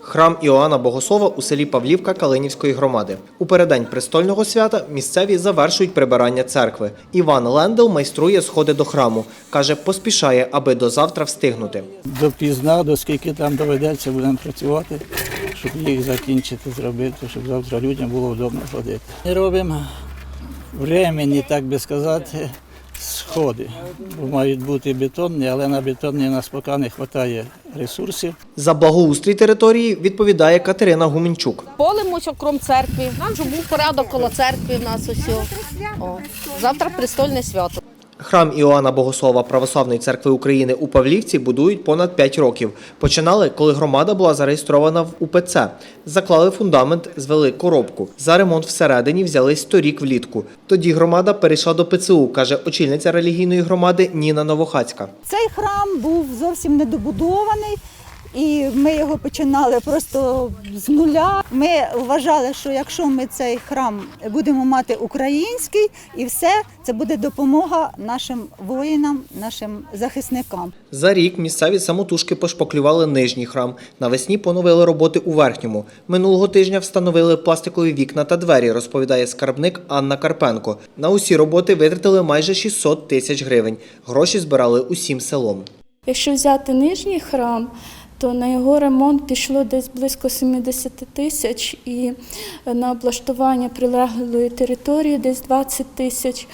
Храм Іоанна Богослова у селі Павлівка Калинівської громади. У переддень престольного свята місцеві завершують прибирання церкви. Іван Лендел майструє сходи до храму. Каже, поспішає, аби до завтра встигнути. Допізна, до скільки там доведеться, будемо працювати, щоб їх закінчити, зробити, щоб завтра людям було вдобно ходити. Ми робимо временні, так би сказати, сходи. Мають бути бетонні, але на бетонні нас поки не вистачає ресурсів. За благоустрій території відповідає Катерина Гуменчук. Полимось окрім церкви, щоб був порядок коло церкви в нас усього. О. Завтра престольне свято. Храм Іоанна Богослова Православної церкви України у Павлівці будують понад 5 років. Починали, коли громада була зареєстрована в УПЦ. Заклали фундамент, звели коробку. За ремонт всередині взялись торік влітку. Тоді громада перейшла до ПЦУ, каже очільниця релігійної громади Ніна Новохацька. Цей храм був зовсім недобудований, і ми його починали просто з нуля. Ми вважали, що якщо ми цей храм будемо мати український, і все це буде допомога нашим воїнам, нашим захисникам. За рік місцеві самотужки пошпаклювали нижній храм. Навесні поновили роботи у верхньому. Минулого тижня встановили пластикові вікна та двері, розповідає скарбник Анна Карпенко. На усі роботи витратили майже 600 тисяч гривень. Гроші збирали усім селом. Якщо взяти нижній храм, то на його ремонт пішло десь близько 70 тисяч і на облаштування прилеглої території десь 20 тисяч.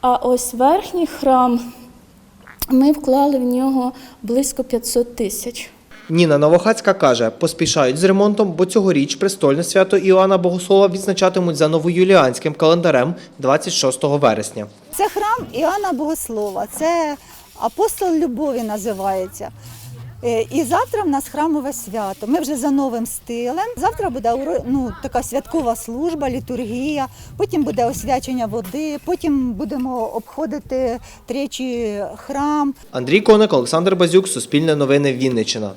А ось верхній храм ми вклали в нього близько 500 тисяч. Ніна Новохацька каже, поспішають з ремонтом, бо цьогоріч престольне свято Іоанна Богослова відзначатимуть за новоюліанським календарем 26 вересня. Це храм Іоанна Богослова, це апостол любові називається. Е, І завтра в нас храмове свято. Ми вже за новим стилем. Завтра буде ну, така святкова служба, літургія, потім буде освячення води, потім будемо обходити тричі храм. Андрій Коник, Олександр Базюк, Суспільне новини Вінниччина.